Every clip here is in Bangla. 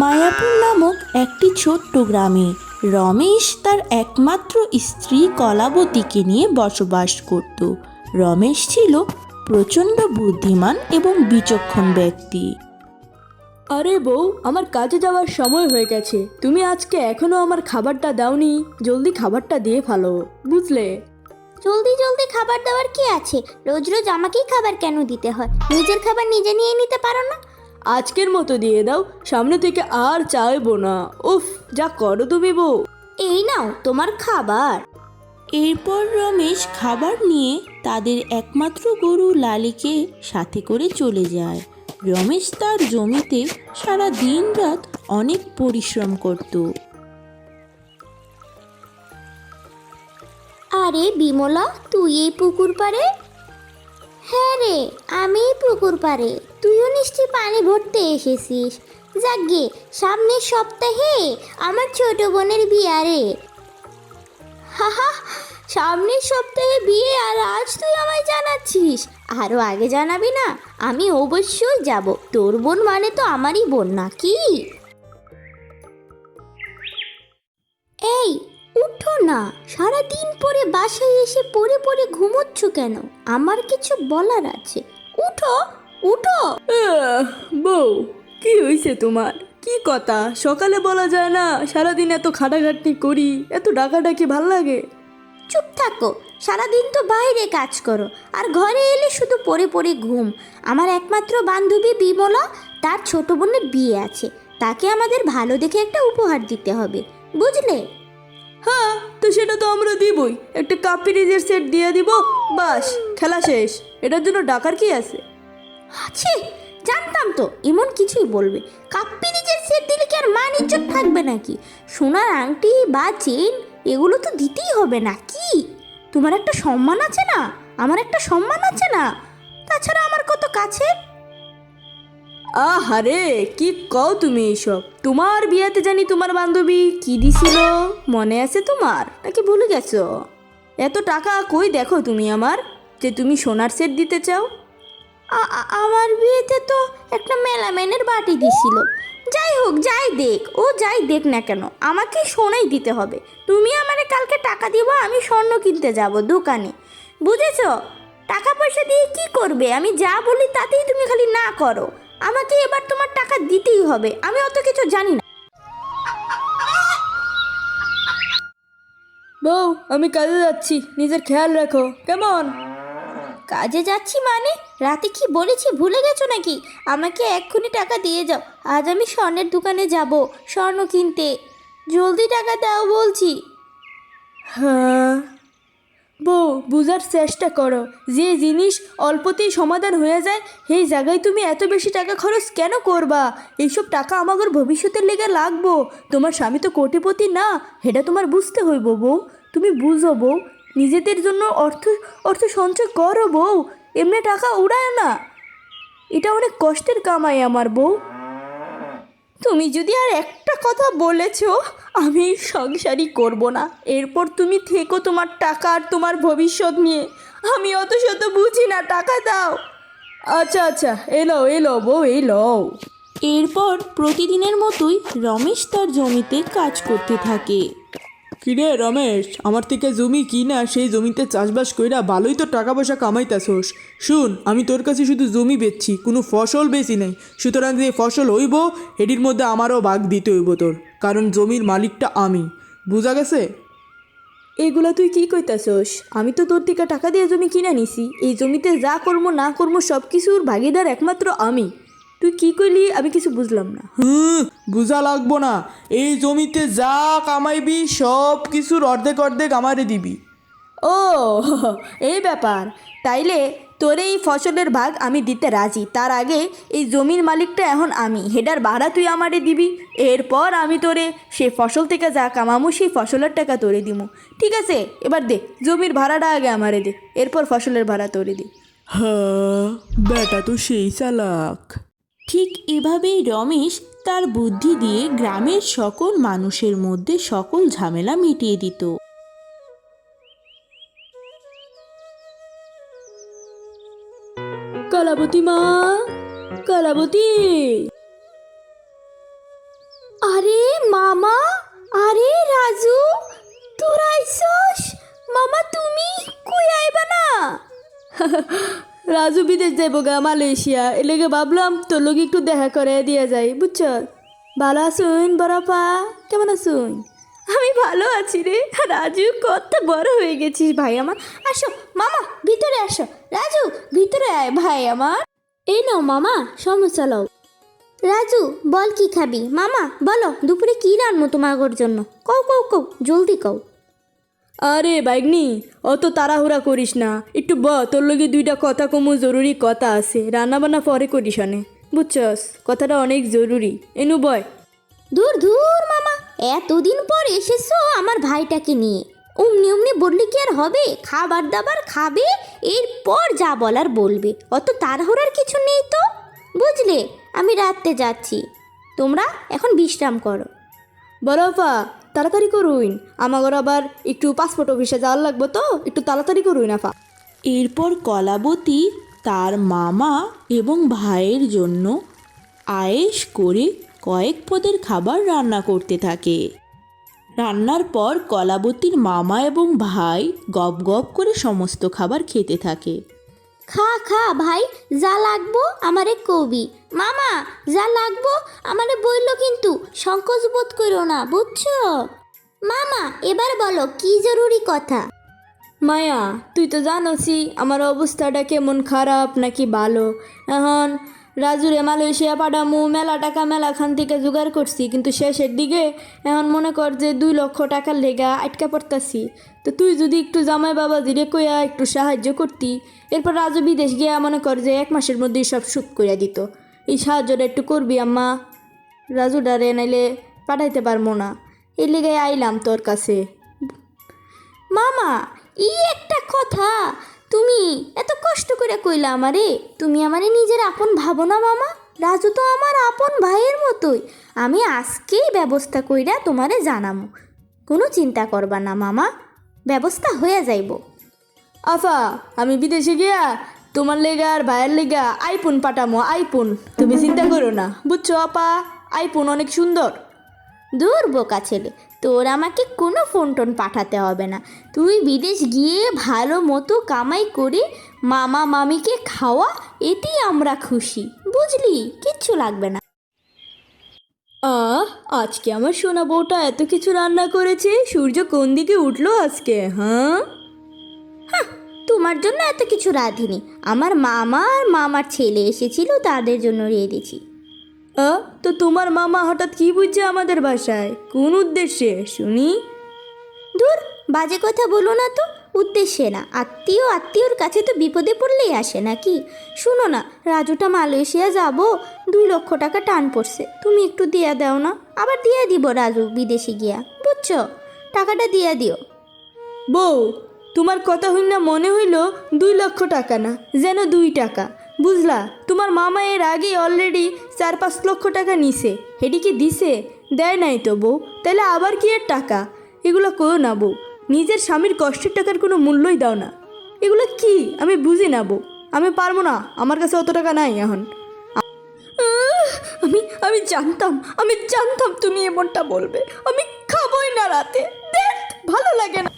মায়াপুর নামক একটি ছোট্ট গ্রামে রমেশ তার একমাত্র স্ত্রী কলাবতীকে নিয়ে বসবাস করত। রমেশ ছিল প্রচণ্ড বুদ্ধিমান এবং বিচক্ষণ ব্যক্তি। আরে বউ আমার কাজে যাওয়ার সময় হয়ে গেছে। তুমি আজকে এখনও আমার খাবারটা দাওনি। জলদি খাবারটা দিয়ে ফেলো বুঝলে? জলদি জলদি খাবার দাবার কি আছে? রোজ রোজ আমাকেই খাবার কেন দিতে হয়? নিজের খাবার নিজে নিয়ে নিতে পারো না? আজকের মতো দিয়ে দাও সামনে থেকে আর চাইব না। উফ যা করো তুমি বউ। এই নাও তোমার খাবার। এরপর রমেশ খাবার নিয়ে তাদের একমাত্র গরু লালিকে সাথে করে চলে যায়। রমেশ তার জমিতে সারা দিন রাত অনেক পরিশ্রম করত। আরে বিমলা তুই এই পুকুর পাড়ে হ্যাঁ রে আমি পুকুর পাড়ে। তুইও নিশ্চয়ই পানি ভরতে এসেছিস। যাকগে সামনের সপ্তাহে আমার ছোট বোনের বিয়ে রে। হাহা সামনের সপ্তাহে বিয়ে আর আজ তুই আমায় জানাচ্ছিস। আরও আগে জানাবি না, আমি অবশ্যই যাব। তোর বোন মানে তো আমারই বোন, নাকি? এই উঠো না। সারা দিন পরে বাসায় এসে পড়ে পড়ে ঘুমোচ্ছ কেন? আমার কিছু বলার আছে। উঠো উঠো। আহ, বউ কি হয়েছে তোমার? কি কথা? সকালে বলা যায় না সারাদিন এত খাটাখাটনি করি এত ডাকাডাকি ভালো লাগে। চুপ থাকো সারাদিন তো বাইরে কাজ করো আর ঘরে এলে শুধু পড়ে পড়ে ঘুম। আমার একমাত্র বান্ধবী বিমলা তার ছোট বোনের বিয়ে আছে। তাকে আমাদের ভালো দেখে একটা উপহার দিতে হবে বুঝলে? হ্যাঁ তো সেটা তো আমরা দিবই। একটা কাপ পিরিজের সেট দিয়ে দিব, বাস, খেলা শেষ। এটার জন্য ডাকার কি আছে? আছে জানতাম তো এমন কিছুই বলবে। কাপ্পি নিজের সেট দিলে কি আর মান ইজ্জত থাকবে নাকি? সোনার আংটি বা চেন এগুলো তো দিতেই হবে না কি তোমার একটা সম্মান আছে না? আমার একটা সম্মান আছে না? তাছাড়া আমার কত কাছে আহারে, কি কও তুমি এইসব তোমার বিয়েতে জানি তোমার বান্ধবী কি দিছিল? মনে আছে তোমার? নাকি ভুলে গেছো? এত টাকা কই দেখো তুমি আমার? যে তুমি সোনার সেট দিতে চাও? আমার বিয়েতে তো একটা মেলামেনের বাটি দিছিল। যাই হোক, যাই দেখ, ও যাই দেখ না কেন, আমাকে সোনাই দিতে হবে। তুমি আমারে কালকে টাকা দিব, আমি স্বর্ণ কিনতে যাব দোকানে। বুঝেছ? টাকা পয়সা দিয়ে কি করবে? আমি যা বলি তাতেই তুমি খালি না করো। আমাকে এবার তোমার টাকা দিতেই হবে। আমি অত কিছু জানি না। বউ আমি কাজে যাচ্ছি। নিজের খেয়াল রাখো। কেমন? কাজে যাচ্ছি মানে? রাতে কি বলেছি ভুলে গেছো নাকি? আমাকে এক্ষুনি টাকা দিয়ে যাও। আজ আমি স্বর্ণের দোকানে যাব স্বর্ণ কিনতে। জলদি টাকা দাও বলছি। হ্যাঁ। বুঝার চেষ্টা করো। যে জিনিস অল্পতেই সমাধান হয়ে যায়, সেই জায়গায় তুমি এত বেশি টাকা খরচ কেন করবা? এইসব টাকা আমাদের ভবিষ্যতের লেগে লাগবো। তোমার স্বামী তো কোটিপতি না, সেটা তোমার বুঝতে হইব বউ। তুমি বুঝো বউ, নিজেদের জন্য অর্থ অর্থ সঞ্চয় করো বউ। এমনি টাকা উড়ায় না। এটা অনেক কষ্টের কামাই আমার বউ। তুমি যদি আর একটা কথা বলেছ, আমি সংসারই করব না। এরপর তুমি থেকো তোমার টাকা আর তোমার ভবিষ্যৎ নিয়ে। আমি অত শত বুঝি না, টাকা দাও। আচ্ছা আচ্ছা এলো এলো বউ এলো এরপর প্রতিদিনের মতোই রমেশ তার জমিতে কাজ করতে থাকে। কিরে রমেশ আমার থেকে জমি কিনা সেই জমিতে চাষবাস কইরা ভালোই তো টাকা পয়সা কামাইতাছোস। শুন আমি তোর কাছে শুধু জমি বেচছি কোনো ফসল বেশি নাই। সুতরাং যে ফসল হইব এটির মধ্যে আমারও ভাগ দিতে হইব তোর কারণ জমির মালিকটা আমি। বুঝা গেছে? এগুলা তুই কি কইতাছস? আমি তো তোর থেকে টাকা দিয়ে জমি কিনে নিছি। এই জমিতে যা কর্ম না কর্ম সব কিছুর ভাগিদার একমাত্র আমি। তুই কি কইলি আমি কিছু বুঝলাম না। হুম বুঝা লাগবো না। এই জমিতে যা কামাইবি সব কিছুর অর্ধেক অর্ধেক আমারে দিবি। ও এই ব্যাপার। তাইলে তোর এই ফসলের ভাগ আমি দিতে রাজি। তার আগে এই জমির মালিকটা এখন আমি। হেডার ভাড়া তুই আমারে দিবি। এরপর আমি তোরে সে ফসল থেকে যা কামামু সেই ফসলের টাকা তোরে দিমু। ঠিক আছে? এবার দে জমির ভাড়াটা আগে আমারে দে। এরপর ফসলের ভাড়া তোরে দে। হ্যাঁ বেটা তো সেই চালাক। ঠিক এভাবেই রমেশ তার বুদ্ধি দিয়ে গ্রামের সকল মানুষের মধ্যে সকল ঝামেলা মিটিয়ে দিত। কলাবতী মা কলাবতী। আরে মামা আরে রাজু তোরা আইসস মামা তুমি কই আইবা না? রাজু বিদেশ যাইব গা মালয়েশিয়া। এ লেগে ভাবলাম তোর লোক একটু দেখা করে দিয়ে যাই বুঝছ? ভালো আছুন বড়পা কেমন আছুন আমি ভালো আছি রে। রাজু কত বড় হয়ে গেছিস ভাই আমার। আসো মামা ভিতরে আসো। রাজু ভিতরে আয় ভাই আমার। এই নাও মামা সমস্যা লও। রাজু বল কি খাবি? মামা বলো দুপুরে কি রান্নো তোমার জন্য? কও কও কও জলদি কও। আরে বাইগনি অত তাড়াহুড়া করিস না। একটু ব তোর লগে দুইটা কথা কমু জরুরি কথা আছে। রান্না বান্না পরে করিস আনে বুঝছস কথাটা অনেক জরুরি। এনু বয়। দূর দূর মামা এতদিন পর এসেছ আমার ভাইটাকে নিয়ে। অমনি অমনি বললে কি আর হবে? খাবার দাবার খাবে এরপর যা বলার বলবে। অত তাড়াহুড়ার কিছু নেই তো? বুঝলে আমি রাত্রে যাচ্ছি। তোমরা এখন বিশ্রাম করো। বরফা তাড়াতাড়ি করুন আমাগর আবার একটু পাসপোর্ট অফিসে যাওয়ার লাগবে তো, একটু তাড়াতাড়ি করুন আফা। এরপর কলাবতী তার মামা এবং ভাইয়ের জন্য আয়েশ করে কয়েক পদের খাবার রান্না করতে থাকে। রান্নার পর কলাবতীর মামা এবং ভাই গপ গপ করে সমস্ত খাবার খেতে থাকে। খা খা, ভাই, যা লাগবো আমারে কবি। মামা, যা লাগবো আমারে বলল কিন্তু, সংকোচ বোধ করো না, বুঝছ? মামা, এবার বলো, কি জরুরি কথা? মায়া, তুই তো জানোসই আমার অবস্থাটা কেমন খারাপ নাকি ভালো? এখন রাজুরে মালয়েশিয়া পাঠামু, মেলা টাকা মেলা খান থেকে জোগাড় করছি, কিন্তু শেষের দিকে এখন মনে কর যে দুই লক্ষ টাকার লেগা আটকা পড়তাছি। তো তুই যদি একটু জামাই বাবা জিরে কইয়া একটু সাহায্য করতি এরপর রাজু বিদেশ গিয়া মনে করে যে এক মাসের মধ্যেই সব সুখ কইরা দিত। এই সাহায্যটা একটু করবি আম্মা। রাজু ডারে নাইলে পাঠাইতে পারব না। এই লেগে আইলাম তোর কাছে। মামা ই একটা কথা। তুমি এত কষ্ট করে কইলা আমারে। তুমি আমারে নিজের আপন ভাবো না মামা। রাজু তো আমার আপন ভাইয়ের মতোই। আমি আজকেই ব্যবস্থা কইরা তোমারে জানামু। কোনো চিন্তা করবা না মামা। ব্যবস্থা হয়ে যাইব। আফা আমি বিদেশে গিয়া তোমার লেগা আর ভাইয়ের লেগা আইফোন পাঠামো আইফোন। তুমি চিন্তা করো না। বুঝছ আপা? আইফোন অনেক সুন্দর। দূর বোকা ছেলে তোর আমাকে কোনো ফোন টোন পাঠাতে হবে না। তুই বিদেশ গিয়ে ভালো মতো কামাই করে মামা মামিকে খাওয়া এতেই আমরা খুশি। বুঝলি? কিচ্ছু লাগবে না। আ আজকে আমার সোনা বউটা এত কিছু রান্না করেছে সূর্য কোন দিকে উঠল আজকে হ্যাঁ? তোমার জন্য এত কিছু রাঁধিনি। আমার মামা আর মামার ছেলে এসেছিল তাদের জন্য রেঁধেছি। আ তো তোমার মামা হঠাৎ কি বুঝছে আমাদের বাসায়? কোন উদ্দেশ্যে? শুনি। দূর বাজে কথা বলো না তো। উদ্দেশ্যে না। আত্মীয় আত্মীয়র কাছে তো বিপদে পড়লেই আসে নাকি? শুনো না রাজুটা মালয়েশিয়া যাব দুই লক্ষ টাকা টান পড়ছে। তুমি একটু দিয়া দাও না। আবার দিয়ে দিব রাজু বিদেশে গিয়া। বুঝছ? টাকাটা দিয়ে দিও। বউ তোমার কথা হইল না মনে হইল দুই লক্ষ টাকা না, যেন দুই টাকা। বুঝলা, তোমার মামা এর আগে অলরেডি চার পাঁচ লক্ষ টাকা নিছে। হেডি কি দিছে? দেয় নাই তো বউ। তাহলে আবার কি এর টাকা? এগুলো করো না বউ। নিজের স্বামীর কষ্টের টাকার কোনো মূল্যই দাও না। এগুলো কি? আমি বুঝি না বউ। আমি পারব না। আমার কাছে অত টাকা নাই এখন। আমি আমি জানতাম আমি জানতাম তুমি এমনটা বলবে। আমি খাবোই না রাতে। ভালো লাগে না।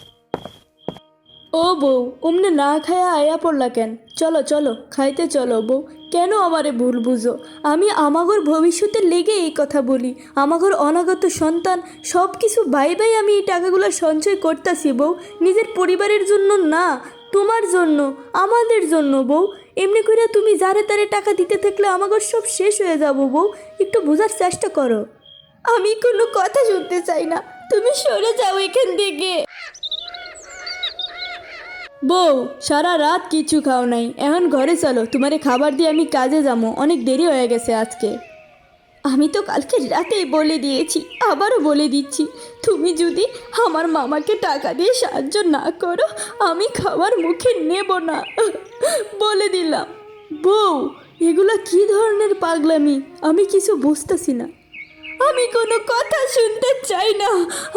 ও বউ, অমনে না খায়া আয়া পড়লা কেন? চলো চলো, খাইতে চলো বউ। কেন আমারে ভুল বুঝো? আমি আমাগর ভবিষ্যতে লেগে এই কথা বলি। আমাগর অনাগত সন্তান সব কিছু বাই বাই আমি এই টাকাগুলো সঞ্চয় করতেছি বউ। নিজের পরিবারের জন্য না, তোমার জন্য, আমাদের জন্য বউ। এমনি করে তুমি যারে তারে টাকা দিতে থাকলে আমাগর সব শেষ হয়ে যাব বউ। একটু বোঝার চেষ্টা করো। আমি কোনো কথা শুনতে চাই না। তুমি সরে যাও এখান থেকে। বউ, সারা রাত কিছু খাও নাই। এখন ঘরে চলো, তোমারে খাবার দিয়ে আমি কাজে যাব। অনেক দেরি হয়ে গেছে আজকে। আমি তো কালকে রাতেই বলে দিয়েছি, আবারও বলে দিচ্ছি, তুমি যদি আমার মামাকে টাকা দিয়ে সাহায্য না করো, আমি খাবার মুখে নেব না। বলে দিলাম। বউ, এগুলো কি ধরনের পাগলামি? আমি কিছু বুঝতেছি না। আমি কোনো কথা শুনতে চাই না।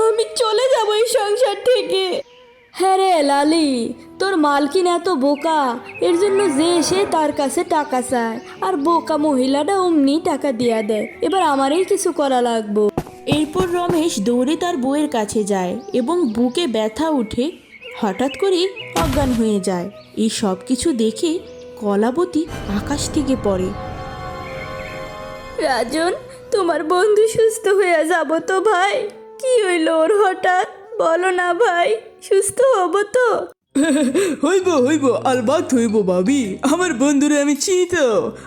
আমি চলে যাব এই সংসার থেকে। হ্যাঁ রে লালি তোর মালকিন এত বোকা এর জন্য যে এসে তার কাছে টাকা চায় আর বোকা মহিলাটা অমনি টাকা দিয়া দেয় এবার আমারই কিছু করা লাগবো। এরপর রমেশ দৌড়ে তার বউয়ের কাছে যায় এবং বুকে ব্যথা উঠে হঠাৎ করে অজ্ঞান হয়ে যায়। এই সব কিছু দেখে কলাবতী আকাশ থেকে পড়ে। রাজন তোমার বন্ধু সুস্থ হয়ে যাব তো ভাই? কি হইল ওর হঠাৎ? বলো না ভাই, সুস্থ হব তো? হইব হইব, আলবাত হইব ভাবি। আমার বন্ধুরে আমি চিনি তো।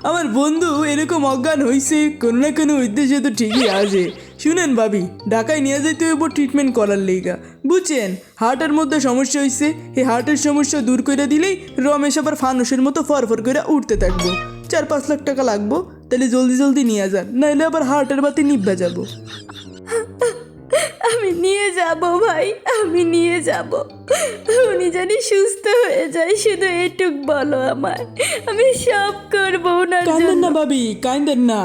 আমার বন্ধু এরকম অজ্ঞান হইছে, কোনো না কোনো উদ্দেশ্যে তো ঠিকই আছে। শুনেন ভাবি, ঢাকায় নিয়ে যাইতে হইব ট্রিটমেন্ট করার লেগা। বুঝছেন, হার্টের মধ্যে সমস্যা হইছে, এই হার্টের সমস্যা দূর করে দিলেই রমেশ আবার ফানুসের মতো ফরফর করে উঠতে থাকব। চার পাঁচ লাখ টাকা লাগবো, তাহলে জলদি জলদি নিয়ে যান, নাইলে আবার হার্টের বাতি নিভা যাব। নিয়ে যাব ভাই আমি নিয়ে যাব। উনি জানি সুস্থ হয়ে যায় শুধু এটুক বলো আমায়। আমি সব করব ওনার কান্দেন জন্য। না ভাবি কান্দেন না।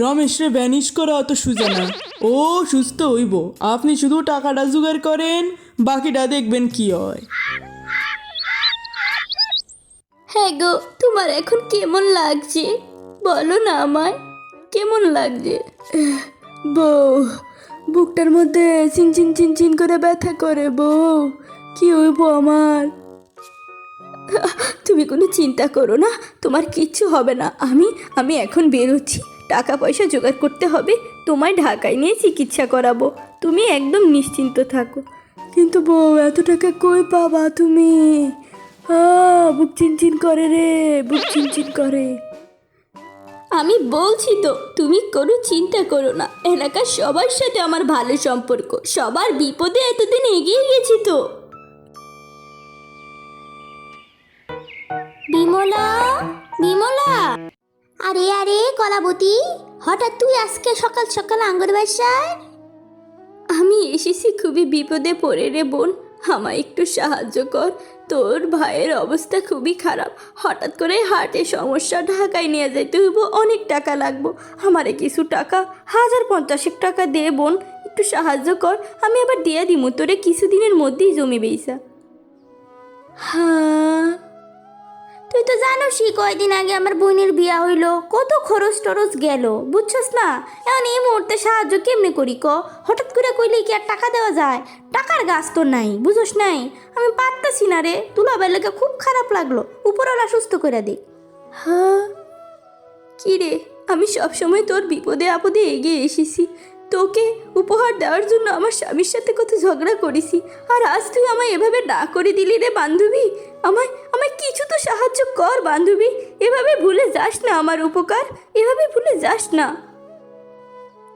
রমেশ রে ভ্যানিশ করা অত সুজা না ও সুস্থ হইব। আপনি শুধু টাকাটা জোগাড় করেন বাকিটা দেখবেন কি হয়। হ্যাঁ গো তোমার এখন কেমন লাগছে? বলো না আমায় কেমন লাগছে? বউ বুকটার মধ্যে চিনচিন চিনচিন করে ব্যথা করে বউ। কি হইব আমার? তুমি কোনো চিন্তা করো না, তোমার কিচ্ছু হবে না। আমি আমি এখন বেরোচ্ছি। টাকা পয়সা জোগাড় করতে হবে, তোমায় ঢাকায় নিয়ে চিকিৎসা করাবো। তুমি একদম নিশ্চিন্ত থাকো। কিন্তু বউ, এত টাকা কই পাবা তুমি? বুক চিনচিন করে রে, বুক চিনচিন করে। আমি বলছি তো তুমি কোনো চিন্তা করো না। এলাকার সবার সাথে আমার ভালো সম্পর্ক। সবার বিপদে এতদিন এগিয়ে গেছি তো। বিমলা? বিমলা? আরে আরে কলাবতী হঠাৎ তুই আজকে সকাল সকাল আঙ্গুর বাসায় আমি এসেছি খুবই বিপদে পড়ে রে বোন। আমায় একটু সাহায্য কর। তোর ভাইয়ের অবস্থা খুবই খারাপ। হঠাৎ করে হার্টের সমস্যা, ঢাকায় নিয়ে যাইতে হইব, অনেক টাকা লাগবো। আমারে কিছু টাকা, হাজার পঞ্চাশেক টাকা দে বোন, একটু সাহায্য কর। আমি আবার দিয়ে দিমু, তোরে কিছুদিনের মধ্যেই জমি বেইসা হ্যাঁ। তুই তো জানোসই কয়দিন আগে আমার বোনের বিয়া হইল। কত খরচ টরচ গেল, বুঝছস না? এখন এই মুহূর্তে সাহায্য কেমনে করি ক? হঠাৎ করে কইলে কি আর টাকা দেওয়া যায়? টাকার গাছ তো নাই বুঝোস নাই? আমি পারতাছি না রে তুলা বেলাকে খুব খারাপ লাগল, উপরওয়ালা সুস্থ করে দিক হ্যাঁ কি রে, আমি সবসময় তোর বিপদে আপদে এগিয়ে এসেছি। তোকে উপহার দেওয়ার জন্য আমার স্বামীর সাথে কত ঝগড়া করেছি। আর আজ তুই আমায় এভাবে না করে দিলি রে বান্ধবী। আমায় আমায় কিছু তো সাহায্য কর বান্ধবী। এভাবে ভুলে যাস না আমার উপকার। এভাবে ভুলে যাস না।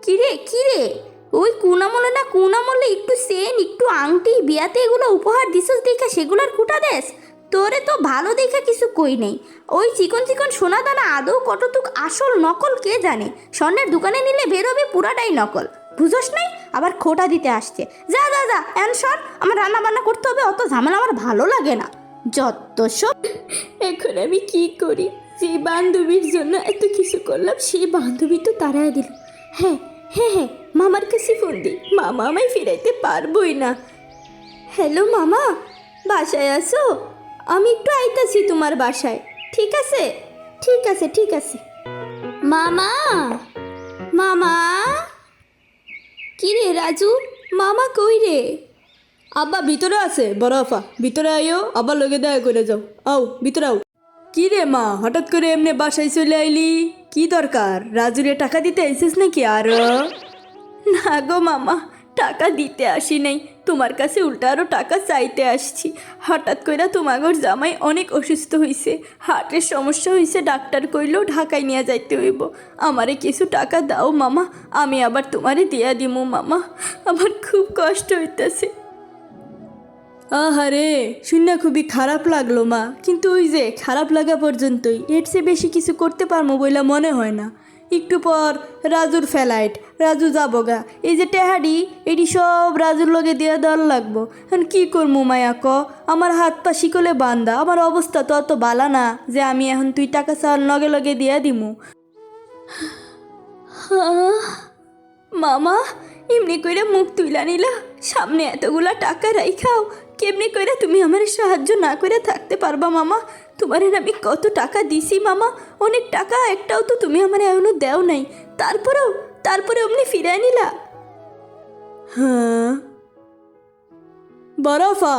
কিরে কিরে? ওই কুনামলে না কুনামলে একটু সেন, একটু আংটি, বিয়াতে এগুলো উপহার দিছস দেখে সেগুলোর কুটা দেস। তোরে তো ভালো দেখে কিছু কই নেই। ওই চিকন চিকন সোনা দানা আদৌ কতটুক আসল নকল কে জানে? স্বর্ণের দোকানে নিলে বেরোবে পুরাটাই নকল। বুঝোস নাই? আবার খোটা দিতে আসছে। যা যা যা এন সর। আমার রান্না বান্না করতে হবে, অত ঝামেলা আমার ভালো লাগে না। যত সব এখন আমি কি করি? যে বান্ধবীর জন্য এত কিছু করলাম, সেই বান্ধবী তো তারাই দিল। হ্যাঁ হ্যাঁ হ্যাঁ মামার কাছে ফোন দিই। মামা আমায় ফিরাইতে পারবই না। হ্যালো, মামা, বাসায় আসো আমি একটু আইতাছি তোমার বাসায়। ঠিক আছে? ঠিক আছে ঠিক আছে। মামা! মামা! কি রে রাজু? মামা কই রে? আব্বা ভিতরে আছে বড় আফা। ভিতরে আইও আবার লগে দেখা করে যাও। আও ভিতরে আও। কি রে মা হঠাৎ করে এমনি বাসায় চলে আইলি? কি দরকার? রাজুরে টাকা দিতে এসেছিস নাকি আর? না গো মামা টাকা দিতে আসি নাই। তোমার কাছে উল্টা আরও টাকা চাইতে আসছি। হঠাৎ করে তোমাগর জামাই অনেক অসুস্থ হইছে। হার্টের সমস্যা হইছে, ডাক্তার কইলেও ঢাকায় নিয়ে যাইতে হইব। আমারে কিছু টাকা দাও মামা, আমি আবার তোমারে দিয়া দিমু মামা। আমার খুব কষ্ট হইতাছে। আহারে শুনে খুবই খারাপ লাগল মা। কিন্তু ওই যে খারাপ লাগা পর্যন্তই, এর চেয়ে বেশি কিছু করতে পারব বলে মনে হয় না। একটু পর রাজুর ফ্লাইট। রাজু যাব গা। এই যে টেহাডি, এটি সব রাজুর লগে দিয়ে দেওয়ার লাগবো। এখন কি করব মায়া ক? আমার হাত পা শিকলে বান্দা, আমার অবস্থা তো অত বালা না যে আমি এখন তুই টাকা চাওয়ার লগে লগে দিয়ে দিমু। মামা, এমনি কইরা মুখ তুইলা নিলা। সামনে এতগুলা টাকা রাইখাও, কেমনি কইরা তুমি আমার সাহায্য না করে থাকতে পারবা মামা? তোমার আমি কত টাকা দিছি, মামা? অনেক টাকা, একটাও তো তুমি আমার এখনও দেও নাই। তারপরেও, তারপরে অমনি ফিরাই নিলা? হ্যাঁ। বরফা,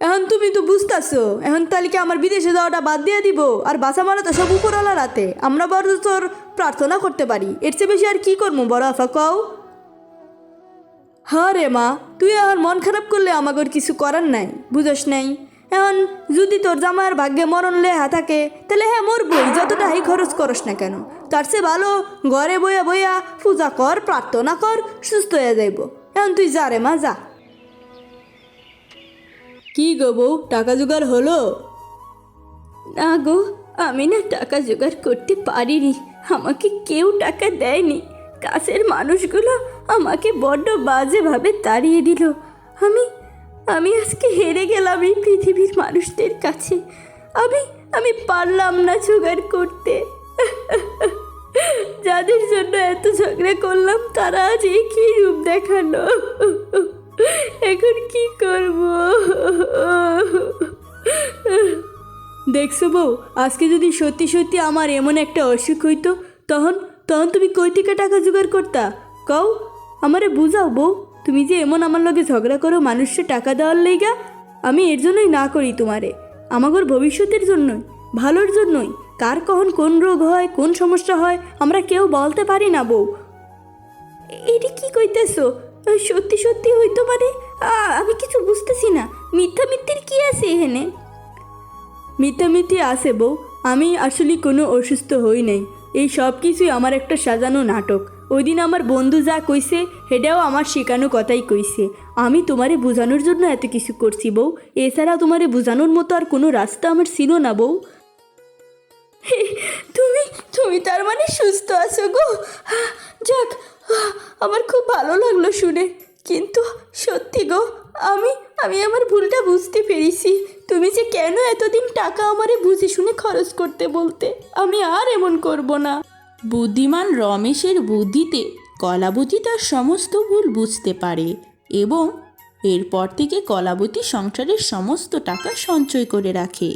এখন তুমি তো বুঝতেছো, এখন তাহলে কি আমার বিদেশে যাওয়াটা বাদ দিয়ে দিব, আর বাসা মারা তো সব উপরওয়ালা রাতে আমরা বড় তোর প্রার্থনা করতে পারি। এর চেয়ে বেশি আর কি করব বরফা, কও? হ্যাঁ রে মা, তুই এখন মন খারাপ করলে আমাকে আর কিছু করার নাই, বুঝস নাই? এখন যদি তোর জামাইয়ের ভাগ্যে মরণ লেহা থাকে তাহলে হ্যাঁ মোর বই যতটা হাই খরচ করস না কেন তার চেয়ে ভালো ঘরে বইয়া বইয়া পূজা কর প্রার্থনা কর সুস্থ হয়ে যাইব। এখন তুই যা রে মা যা। কি গো বউ টাকা জোগাড় হলো? না গো আমি না টাকা জোগাড় করতে পারিনি। আমাকে কেউ টাকা দেয়নি। কাছের মানুষগুলো আমাকে বড্ড বাজেভাবে তাড়িয়ে দিল। আমি আমি আজকে হেরে গেলাম এই পৃথিবীর মানুষদের কাছে। আমি আমি পারলাম না জোগাড় করতে। যাদের জন্য এত ঝগড়া করলাম, তারা আজ এই কি রূপ দেখাল। এখন কি করব? দেখছ বউ, আজকে যদি সত্যি সত্যি আমার এমন একটা অসুখ হইতো, তখন তখন তুমি কই থেকে টাকা জোগাড় করতা? কও, আমারে বুঝাও বউ। তুমি যে এমন আমার লগে ঝগড়া করো মানুষকে টাকা দেওয়ার লেগা, আমি এর জন্যই না করি তোমারে। আমাগর ভবিষ্যতের জন্যই, ভালোর জন্যই। কার কখন কোন রোগ হয়, কোন সমস্যা হয়, আমরা কেউ বলতে পারি না বউ। এটি কি কইতেছো? সত্যি সত্যি হইতো আ- আমি কিছু বুঝতেছি না। মিথ্যা মিথ্যের কি আছে এখানে? মিথ্যামিথি আছে বউ। আমি আসলে কোনো অসুস্থ হই নাই। এই সব কিছুই আমার একটা সাজানো নাটক। ওই দিন আমার বন্ধু যা কইছে, সেটাও আমার শেখানো কথাই কইছে। আমি তোমারে বোঝানোর জন্য এত কিছু করছি বউ। এছাড়া তোমারে বোঝানোর মতো আর কোনো রাস্তা আমার ছিল না বউ। তুমি তুমি তার মানে সুস্থ আছো গো। যাক আমার খুব ভালো লাগল শুনে। কিন্তু সত্যি গো, আমি আমি আমার ভুলটা বুঝতে পেরেছি। তুমি যে কেন এতদিন টাকা আমারে বুঝে শুনে খরচ করতে বলতে, আমি আর এমন করব না। বুদ্ধিমান রমেশের বুদ্ধিতে কলাবতী তার সমস্ত ভুল বুঝতে পারে এবং এরপর থেকে কলাবতী সংসারের সমস্ত টাকা সঞ্চয় করে রাখে।